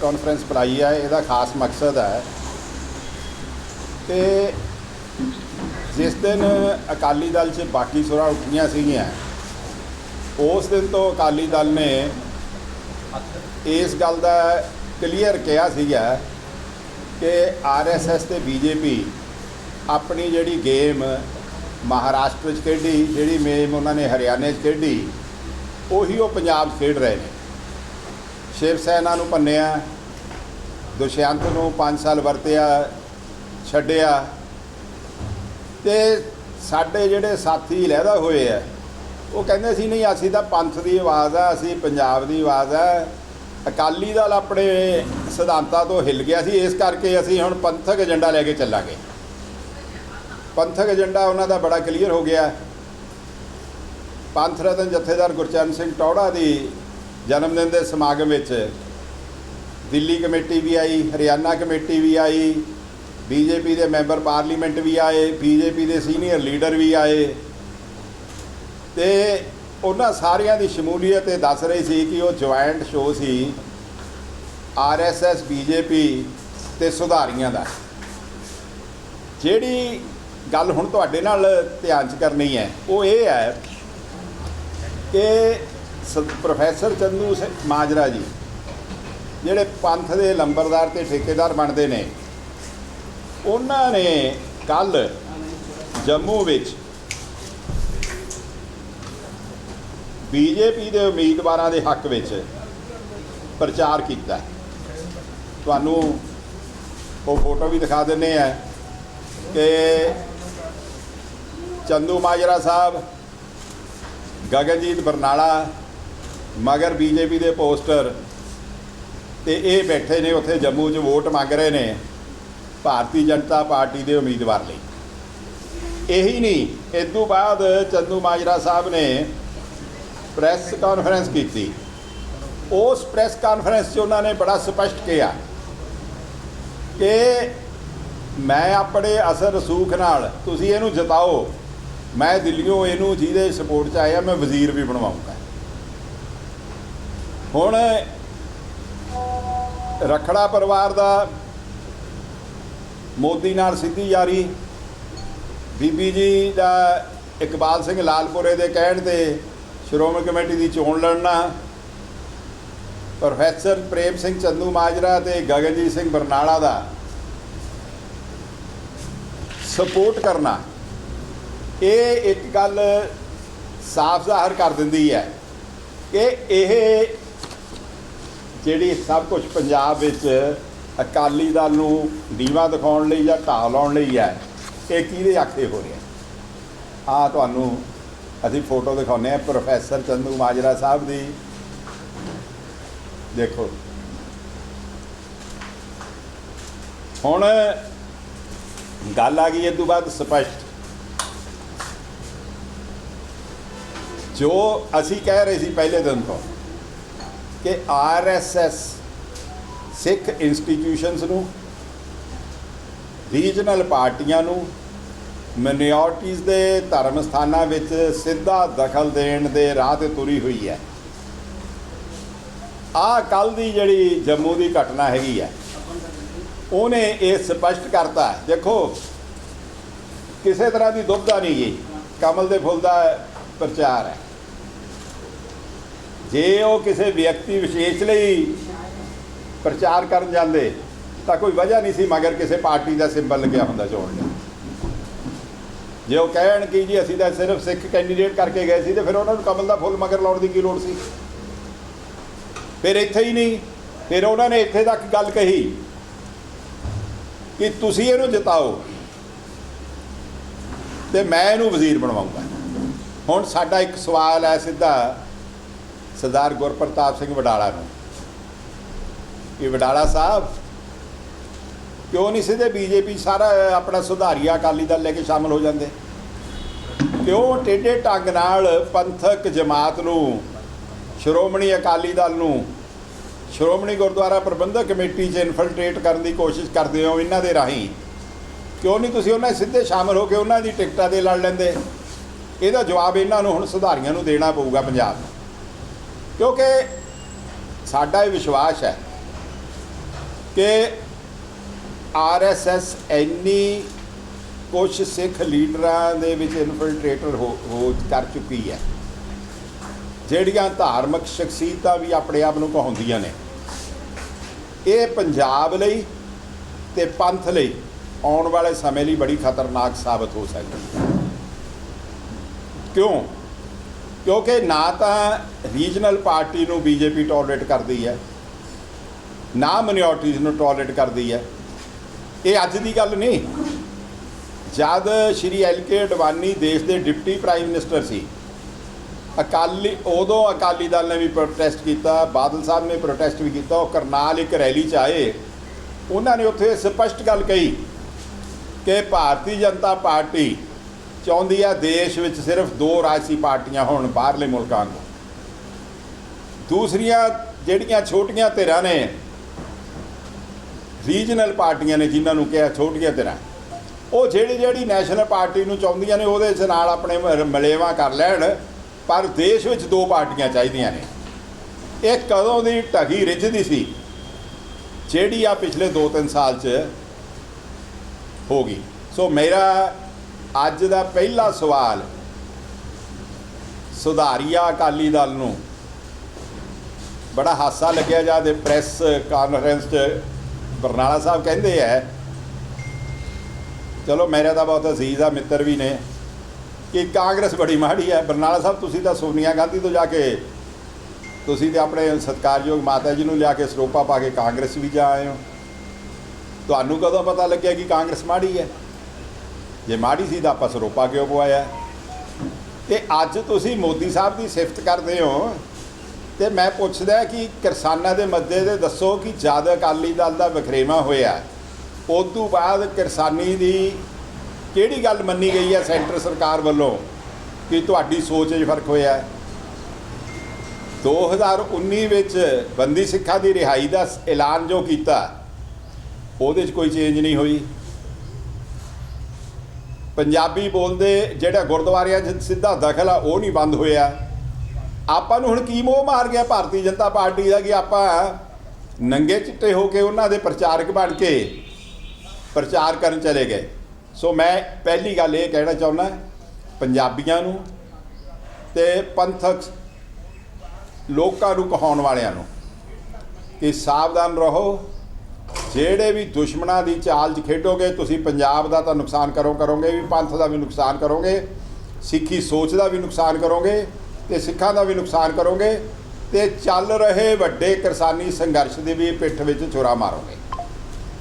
Conference ਬੁਲਾਈ ਹੈ, ਇਹਦਾ ਖਾਸ ਮਕਸਦ ਹੈ ਕਿ ਜਿਸ ਦਿਨ ਅਕਾਲੀ ਦਲ 'ਚ ਬਾਕੀ ਸੁਰਾਂ ਉੱਠੀਆਂ ਸੀਗੀਆਂ, ਉਸ ਦਿਨ ਤੋਂ ਅਕਾਲੀ ਦਲ ਨੇ ਇਸ ਗੱਲ ਦਾ ਕਲੀਅਰ ਕਿਹਾ ਸੀਗਾ ਕਿ ਆਰਐਸਐਸ ਤੇ ਬੀਜੇਪੀ ਆਪਣੀ ਜਿਹੜੀ ਗੇਮ ਮਹਾਰਾਸ਼ਟਰ 'ਚ ਖੇਡੀ, ਜਿਹੜੀ ਮੇਮ ਉਹਨਾਂ ਨੇ ਹਰਿਆਣੇ 'ਚ ਖੇਡੀ, ਉਹੀ ਉਹ ਪੰਜਾਬ 'ਚ ਖੇਡ ਰਹੇ ਨੇ। ਸ਼ਿਵ ਸੈਨਾ ਨੂੰ ਭੰਨਿਆ, ਦੁਸ਼ਯੰਤ ਨੂੰ 5 ਸਾਲ ਵਰਤਿਆ, ਛੱਡਿਆ। ਤੇ ਸਾਡੇ ਜਿਹੜੇ ਸਾਥੀ ਲਹਿਦਾ ਹੋਏ ਆ, ਉਹ ਕਹਿੰਦੇ ਸੀ, ਨਹੀਂ, ਅਸੀਂ ਤਾਂ ਪੰਥ ਦੀ ਆਵਾਜ਼ ਆ, ਅਸੀਂ ਪੰਜਾਬ ਦੀ ਆਵਾਜ਼ ਆ। ਅਕਾਲੀ ਦਲ ਆਪਣੇ ਸਿਧਾਂਤਾਂ ਤੋਂ ਹਿੱਲ ਗਿਆ ਸੀ, ਇਸ ਕਰਕੇ ਅਸੀਂ ਹੁਣ ਪੰਥਕ ਏਜੰਡਾ ਲੈ ਕੇ ਚੱਲਾਂਗੇ। ਪੰਥਕ ਏਜੰਡਾ ਉਹਨਾਂ ਦਾ ਬੜਾ ਕਲੀਅਰ ਹੋ ਗਿਆ। ਪੰਥ ਰਤਨ ਜਥੇਦਾਰ ਗੁਰਚਰਨ ਸਿੰਘ ਟੌੜਾ ਦੀ ਜਨਮ ਦਿਨ ਦੇ ਸਮਾਗਮ ਵਿੱਚ ਦਿੱਲੀ ਕਮੇਟੀ ਵੀ ਆਈ, ਹਰਿਆਣਾ ਕਮੇਟੀ ਵੀ ਆਈ, ਬੀਜੇਪੀ ਦੇ ਮੈਂਬਰ ਪਾਰਲੀਮੈਂਟ ਵੀ ਆਏ, ਬੀਜੇਪੀ ਦੇ ਸੀਨੀਅਰ ਲੀਡਰ ਵੀ ਆਏ। ਤੇ ਉਹਨਾਂ ਸਾਰਿਆਂ ਦੀ ਸ਼ਮੂਲੀਅਤ ਇਹ ਦੱਸ ਰਹੀ ਸੀ ਕਿ ਉਹ ਜੁਆਇੰਟ ਸ਼ੋਅ ਸੀ ਆਰਐਸਐਸ ਬੀਜੇਪੀ ਤੇ ਸੁਧਾਰੀਆਂ ਦਾ। ਜਿਹੜੀ ਗੱਲ ਹੁਣ ਤੁਹਾਡੇ ਨਾਲ ਧਿਆਨ ਚ ਕਰਨੀ ਹੈ, ਉਹ ਇਹ ਹੈ ਕਿ ਪ੍ਰੋਫੈਸਰ ਚੰਦੂ ਸ- ਮਾਜਰਾ ਜੀ, ਜਿਹੜੇ ਪੰਥ ਦੇ ਲੰਬਰਦਾਰ ਤੇ ਠੇਕੇਦਾਰ ਬਣਦੇ ਨੇ, ਉਹਨਾਂ ਨੇ ਕੱਲ ਜੰਮੂ ਵਿੱਚ ਬੀਜੇਪੀ ਦੇ ਉਮੀਦਵਾਰਾਂ ਦੇ ਹੱਕ ਵਿੱਚ ਪ੍ਰਚਾਰ ਕੀਤਾ। ਤੁਹਾਨੂੰ ਉਹ ਫੋਟੋ ਵੀ ਦਿਖਾ ਦਿੰਨੇ ਆ ਕਿ ਚੰਦੂ ਮਾਜਰਾ ਸਾਹਿਬ, ਗਗਨਜੀਤ ਬਰਨਾਲਾ ਮਗਰ ਬੀਜੇਪੀ ਦੇ ਪੋਸਟਰ ਤੇ ਇਹ ਬੈਠੇ ਨੇ, ਉੱਥੇ ਜੰਮੂ 'ਚ ਵੋਟ ਮੰਗ ਰਹੇ ਨੇ ਭਾਰਤੀ ਜਨਤਾ ਪਾਰਟੀ ਦੇ ਉਮੀਦਵਾਰ ਲਈ। ਇਹੀ ਨਹੀਂ ਇਸ ਤੋਂ ਬਾਅਦ ਚੰਦੂ ਮਾਜਰਾ ਸਾਹਿਬ ਨੇ ਪ੍ਰੈਸ ਕਾਨਫਰੰਸ ਕੀਤੀ। ਉਸ ਪ੍ਰੈਸ ਕਾਨਫਰੰਸ 'ਚ ਉਹਨਾਂ ਨੇ ਬੜਾ ਸਪਸ਼ਟ ਕਿਹਾ ਕਿ ਮੈਂ ਆਪਣੇ ਅਸਰ ਰਸੂਖ ਨਾਲ, ਤੁਸੀਂ ਇਹਨੂੰ ਜਿਤਾਓ, ਮੈਂ ਦਿੱਲੀੋਂ ਇਹਨੂੰ ਜਿਹਦੇ ਸਪੋਰਟ 'ਚ ਆਇਆ, ਮੈਂ ਵਜ਼ੀਰ ਵੀ ਬਣਵਾਉਂਗਾ। ਹੁਣ ਰਖੜਾ ਪਰਿਵਾਰ ਦਾ ਮੋਦੀ ਨਾਲ ਸਿੱਧੀ ਯਾਰੀ। ਬੀਬੀ ਜੀ ਦਾ ਇਕਬਾਲ ਸਿੰਘ ਲਾਲਪੁਰੇ ਦੇ ਕਹਿਣ ਤੇ ਸ਼੍ਰੋਮਣੀ ਕਮੇਟੀ ਦੀ ਚੋਣ ਲੜਨਾ। ਪ੍ਰੋਫੈਸਰ ਪ੍ਰੇਮ ਸਿੰਘ ਚੰਦੂ ਮਾਜਰਾ ਤੇ ਗਗਨਜੀਤ ਸਿੰਘ ਬਰਨਾਲਾ ਦਾ ਸਪੋਰਟ ਕਰਨਾ। ਇਹ ਇੱਕ ਗੱਲ ਸਾਫ਼ ਜ਼ਾਹਰ ਕਰ ਦਿੰਦੀ ਹੈ ਕਿ ਇਹ ਜਿਹੜੀ ਸਭ ਕੁਝ ਪੰਜਾਬ ਵਿੱਚ ਅਕਾਲੀ ਦਲ ਨੂੰ ਨੀਵਾ ਦਿਖਾਉਣ ਲਈ ਜਾਂ ਢਾਹ ਲਾਉਣ ਲਈ ਹੈ, ਇਹ ਕਿਹਦੇ ਆਖੇ ਹੋ ਰਿਹਾ ਆ? ਤੁਹਾਨੂੰ ਅਸੀਂ ਫੋਟੋ ਦਿਖਾਉਂਦੇ ਆ ਪ੍ਰੋਫੈਸਰ ਚੰਦੂ ਮਾਜਰਾ ਸਾਹਿਬ ਦੀ। ਦੇਖੋ। ਹੁਣ ਗੱਲ ਆ ਗਈ ਇਹ ਤੋਂ ਬਾਅਦ ਸਪਸ਼ਟ। ਜੋ ਅਸੀਂ ਕਹਿ ਰਹੇ ਸੀ ਪਹਿਲੇ ਦਿਨ ਤੋਂ ਕਿ ਆਰਐਸਐਸ ਸਿੱਖ ਇੰਸਟੀਟਿਊਸ਼ਨਸ ਨੂੰ ਰੀਜਨਲ ਪਾਰਟੀਆਂ ਨੂੰ ਮਿਨੋਰਟੀਜ਼ ਦੇ ਧਰਮ ਸਥਾਨਾਂ ਵਿੱਚ ਸਿੱਧਾ ਦਖਲ ਦੇਣ ਦੇ ਰਾਹ ਤੇ ਤੁਰੀ ਹੋਈ ਹੈ। ਆ ਕੱਲ ਦੀ ਜਿਹੜੀ ਜੰਮੂ ਦੀ ਘਟਨਾ ਹੈਗੀ ਹੈ, ਉਹਨੇ ਇਹ ਸਪਸ਼ਟ ਕਰਤਾ ਦੇਖੋ, ਕਿਸੇ ਤਰ੍ਹਾਂ ਦੀ ਦੁਬਦਾ ਨਹੀਂ ਗਈ ਕਮਲ ਦੇ ਫੁੱਲ ਦਾ ਪ੍ਰਚਾਰ ਹੈ। ਜੇ ਉਹ ਕਿਸੇ ਵਿਅਕਤੀ ਵਿਸ਼ੇਸ਼ ਲਈ ਪ੍ਰਚਾਰ ਕਰਨ ਜਾਂਦੇ, ਤਾਂ ਕੋਈ ਵਜ੍ਹਾ ਨਹੀਂ ਸੀ ਮਗਰ ਕਿਸੇ ਪਾਰਟੀ ਦਾ ਸਿੰਬਲ ਲੱਗਿਆ ਹੁੰਦਾ ਚੋਣ ਲਈ ਜੇ ਉਹ ਕਹਿਣ ਕਿ ਜੀ ਅਸੀਂ ਤਾਂ ਸਿਰਫ ਸਿੱਖ ਕੈਂਡੀਡੇਟ ਕਰਕੇ ਗਏ ਸੀ, ਤੇ ਫਿਰ ਉਹਨਾਂ ਨੂੰ ਕਮਲ ਦਾ ਫੁੱਲ ਮਗਰ ਲਾਉਣ ਦੀ ਕੀ ਲੋੜ ਸੀ? ਫਿਰ ਇੱਥੇ ਹੀ ਨਹੀਂ, ਫਿਰ ਉਹਨਾਂ ਨੇ ਇੱਥੇ ਤੱਕ ਗੱਲ ਕਹੀ ਕਿ ਤੁਸੀਂ ਇਹਨੂੰ ਜਿਤਾਓ ਤੇ ਮੈਂ ਇਹਨੂੰ ਵਜ਼ੀਰ ਬਣਵਾਉਂਗਾ। ਹੁਣ ਸਾਡਾ ਇੱਕ ਸਵਾਲ ਹੈ ਸਿੱਧਾ। ਸਰਦਾਰ ਗੁਰਪ੍ਰਤਾਪ ਸਿੰਘ ਵਡਾਲਾ ਨੂੰ ਕਿ ਵਡਾਲਾ ਸਾਹਿਬ, ਕਿਉਂ ਨਹੀਂ ਸਿੱਧੇ ਬੀਜੇਪੀ ਸਾਰਾ ਆਪਣਾ ਸੁਧਾਰੀਆ ਅਕਾਲੀ ਦਲ ਲੈ ਕੇ ਸ਼ਾਮਲ ਹੋ ਜਾਂਦੇ? ਕਿਉਂ ਟੇਡੇ ਢੰਗ ਨਾਲ ਪੰਥਕ ਜਮਾਤ ਨੂੰ, ਸ਼੍ਰੋਮਣੀ ਅਕਾਲੀ ਦਲ ਨੂੰ, ਸ਼੍ਰੋਮਣੀ ਗੁਰਦੁਆਰਾ ਪ੍ਰਬੰਧਕ ਕਮੇਟੀ 'ਚ ਇਨਫਿਲਟ੍ਰੇਟ ਕਰਨ ਦੀ ਕੋਸ਼ਿਸ਼ ਕਰਦੇ ਹੋ ਇਹਨਾਂ ਦੇ ਰਾਹੀਂ? ਕਿਉਂ ਨਹੀਂ ਤੁਸੀਂ ਉਹਨਾਂ ਸਿੱਧੇ ਸ਼ਾਮਲ ਹੋ ਕੇ ਉਹਨਾਂ ਦੀ ਟਿਕਟਾਂ ਦੇ ਲੜ ਲੈਂਦੇ? ਇਹਦਾ ਜਵਾਬ ਇਹਨਾਂ ਨੂੰ ਹੁਣ ਸੁਧਾਰੀਆਂ ਨੂੰ ਦੇਣਾ ਪਊਗਾ ਪੰਜਾਬ ਨੂੰ। ਕਿਉਂਕਿ ਸਾਡਾ ਇਹ ਵਿਸ਼ਵਾਸ ਹੈ ਕਿ ਆਰਐਸਐਸ ਇੰਨੀ ਕੁਝ ਸਿੱਖ ਲੀਡਰਾਂ ਦੇ ਵਿੱਚ ਇਨਫਿਲਟ੍ਰੇਟਰ ਹੋ ਹੋ ਕਰ ਚੁੱਕੀ ਹੈ, ਜਿਹੜੀਆਂ ਧਾਰਮਿਕ ਸ਼ਖਸੀਅਤਾਂ ਵੀ ਆਪਣੇ ਆਪ ਨੂੰ ਕਹਾਉਂਦੀਆਂ ਨੇ। ਇਹ ਪੰਜਾਬ ਲਈ ਤੇ ਪੰਥ ਲਈ ਆਉਣ ਵਾਲੇ ਸਮੇਂ ਲਈ ਬੜੀ ਖਤਰਨਾਕ ਸਾਬਤ ਹੋ ਸਕਦੀ ਹੈ। ਕਿਉਂ? ਕਿਉਂਕਿ ਨਾ ਤਾਂ ਰੀਜਨਲ ਪਾਰਟੀ ਨੂੰ ਬੀਜੇਪੀ ਟੋਲਰੇਟ ਕਰਦੀ ਹੈ, ਨਾ ਮਿਨੋਰਟੀਜ਼ ਨੂੰ ਟੋਲਰੇਟ ਕਰਦੀ ਹੈ। ਇਹ ਅੱਜ ਦੀ ਗੱਲ ਨਹੀਂ। ਜਦ ਸ਼੍ਰੀ ਐਲ ਕੇ ਅਡਵਾਨੀ ਦੇਸ਼ ਦੇ ਡਿਪਟੀ ਪ੍ਰਾਈਮ ਮਿਨਿਸਟਰ ਸੀ, ਅਕਾਲੀ, ਉਦੋਂ ਅਕਾਲੀ ਦਲ ਨੇ ਵੀ ਪ੍ਰੋਟੈਸਟ ਕੀਤਾ, ਬਾਦਲ ਸਾਹਿਬ ਨੇ ਪ੍ਰੋਟੈਸਟ ਵੀ ਕੀਤਾ, ਉਹ ਕਰਨਾਲ ਇੱਕ ਰੈਲੀ 'ਚ ਆਏ। ਉਹਨਾਂ ਨੇ ਉੱਥੇ ਸਪਸ਼ਟ ਗੱਲ ਕਹੀ ਕਿ ਭਾਰਤੀ ਜਨਤਾ ਪਾਰਟੀ ਚਾਹੁੰਦੀ ਆ ਦੇਸ਼ ਵਿੱਚ ਸਿਰਫ ਦੋ ਰਾਜਸੀ ਪਾਰਟੀਆਂ ਹੋਣ ਬਾਹਰਲੇ ਮੁਲਕਾਂ ਨੂੰ। ਦੂਸਰੀਆਂ ਜਿਹੜੀਆਂ ਛੋਟੀਆਂ ਧਿਰਾਂ ਨੇ ਰੀਜਨਲ ਪਾਰਟੀਆਂ ਨੇ ਜਿਨ੍ਹਾਂ ਨੂੰ ਕਿਹਾ ਛੋਟੀਆਂ ਧਿਰਾਂ। ਉਹ ਜਿਹੜੀ ਜਿਹੜੀ ਨੈਸ਼ਨਲ ਪਾਰਟੀ ਨੂੰ ਚਾਹੁੰਦੀਆਂ ਨੇ, ਉਹਦੇ ਨਾਲ ਆਪਣੇ ਮ- ਮਲੇਵਾ ਕਰ ਲੈਣ, ਪਰ ਦੇਸ਼ ਵਿੱਚ ਦੋ ਪਾਰਟੀਆਂ ਚਾਹੀਦੀਆਂ ਨੇ। ਇਹ ਕਦੋਂ ਦੀ ਢਹੀ ਰਿੱਝਦੀ ਸੀ? ਜਿਹੜੀ ਆ ਪਿਛਲੇ 2-3 ਸਾਲ ਚ ਹੋ ਗਈ। ਸੋ ਮੇਰਾ ਅੱਜ ਦਾ ਪਹਿਲਾ ਸਵਾਲ ਸੁਧਾਰੀਆ ਅਕਾਲੀ ਦਲ ਨੂੰ। ਬੜਾ ਹਾਸਾ ਲੱਗਿਆ ਜਦ ਇਹ ਪ੍ਰੈਸ ਕਾਨਫਰੰਸ 'ਚ ਬਰਨਾਲਾ ਸਾਹਿਬ ਕਹਿੰਦੇ ਐ ਚਲੋ ਮੇਰਾ ਤਾਂ ਬਹੁਤ ਅਜ਼ੀਜ਼ ਆ, ਮਿੱਤਰ ਵੀ ਨੇ, ਕਿ ਕਾਂਗਰਸ ਬੜੀ ਮਾੜੀ ਹੈ ਬਰਨਾਲਾ ਸਾਹਿਬ, ਤੁਸੀਂ ਤਾਂ ਸੋਨੀਆ ਗਾਂਧੀ ਤੋਂ ਜਾ ਕੇ, ਤੁਸੀਂ ਤੇ ਆਪਣੇ ਸਤਿਕਾਰਯੋਗ ਮਾਤਾ ਜੀ ਨੂੰ ਲਿਆ ਕੇ ਸਰੋਪਾ ਪਾ ਕੇ ਕਾਂਗਰਸ ਵੀ ਜਾ ਆਏ ਹੋ। ਤੁਹਾਨੂੰ ਕਦੋਂ ਪਤਾ ਲੱਗਿਆ ਕਿ ਕਾਂਗਰਸ ਮਾੜੀ ਹੈ ਜੇ ਮਾੜੀ ਸੀ ਤਾਂ ਆਪਾਂ ਸਰੋਪਾ ਕਿਉਂ ਪਵਾਇਆ? ਤੇ ਅੱਜ ਤੁਸੀਂ ਮੋਦੀ ਸਾਹਿਬ ਦੀ ਸਿਫਤ ਕਰਦੇ ਹੋ ਤੇ ਮੈਂ ਪੁੱਛਦਾ ਕਿ ਕਿਸਾਨਾਂ ਦੇ ਮੱਦੇ ਤੇ ਦੱਸੋ ਕਿ ਜਦ ਅਕਾਲੀ ਦਲ ਦਾ ਵਖਰੇਵਾ ਹੋਇਆ ਉਸ ਤੋਂ ਬਾਅਦ ਕਿਸਾਨੀ ਦੀ ਕਿਹੜੀ ਗੱਲ ਮੰਨੀ ਗਈ ਹੈ ਸੈਂਟਰ ਸਰਕਾਰ ਵੱਲੋਂ ਕਿ ਤੁਹਾਡੀ ਸੋਚ 'ਚ ਫ਼ਰਕ ਹੋਇਆ? ਹੈ 2019 ਵਿੱਚ ਬੰਦੀ ਸਿੱਖਾਂ ਦੀ ਰਿਹਾਈ ਦਾ ਐਲਾਨ ਜੋ ਕੀਤਾ, ਉਹਦੇ 'ਚ ਕੋਈ ਚੇਂਜ ਨਹੀਂ ਹੋਈ। ਪੰਜਾਬੀ ਬੋਲਦੇ ਜਿਹੜਾ ਗੁਰਦੁਆਰਿਆਂ 'ਚ ਸਿੱਧਾ ਦਖਲ ਆ, ਉਹ ਨਹੀਂ ਬੰਦ ਹੋਇਆ। ਆਪਾਂ ਨੂੰ ਹੁਣ ਕੀ ਮੋਹ ਮਾਰ ਗਿਆ ਭਾਰਤੀ ਜਨਤਾ ਪਾਰਟੀ ਦਾ ਕਿ ਆਪਾਂ ਨੰਗੇ ਚਿੱਟੇ ਹੋ ਕੇ ਉਹਨਾਂ ਦੇ ਪ੍ਰਚਾਰਕ ਬਣ ਕੇ ਪ੍ਰਚਾਰ ਕਰਨ ਚਲੇ ਗਏ। ਸੋ ਮੈਂ ਪਹਿਲੀ ਗੱਲ ਇਹ ਕਹਿਣਾ ਚਾਹੁੰਦਾ, ਪੰਜਾਬੀਆਂ ਨੂੰ ਤੇ ਪੰਥਕ ਲੋਕਾਂ ਨੂੰ ਕਹਾਉਣ ਵਾਲਿਆਂ ਨੂੰ ਕਿ ਸਾਵਧਾਨ ਰਹੋ ਜਿਹੜੇ ਵੀ ਦੁਸ਼ਮਣਾਂ ਦੀ ਚਾਲ 'ਚ ਖੇਡੋਗੇ, ਤੁਸੀਂ ਪੰਜਾਬ ਦਾ ਤਾਂ ਨੁਕਸਾਨ ਕਰੋ ਕਰੋਗੇ ਵੀ, ਪੰਥ ਦਾ ਵੀ ਨੁਕਸਾਨ ਕਰੋਗੇ, ਸਿੱਖੀ ਸੋਚ ਦਾ ਵੀ ਨੁਕਸਾਨ ਕਰੋਗੇ ਤੇ ਸਿੱਖਾਂ ਦਾ ਵੀ ਨੁਕਸਾਨ ਕਰੋਗੇ ਤੇ ਚੱਲ ਰਹੇ ਵੱਡੇ ਕਿਸਾਨੀ ਸੰਘਰਸ਼ ਦੇ ਵੀ ਪਿੱਠ ਵਿੱਚ ਛੁਰਾ ਮਾਰੋਗੇ।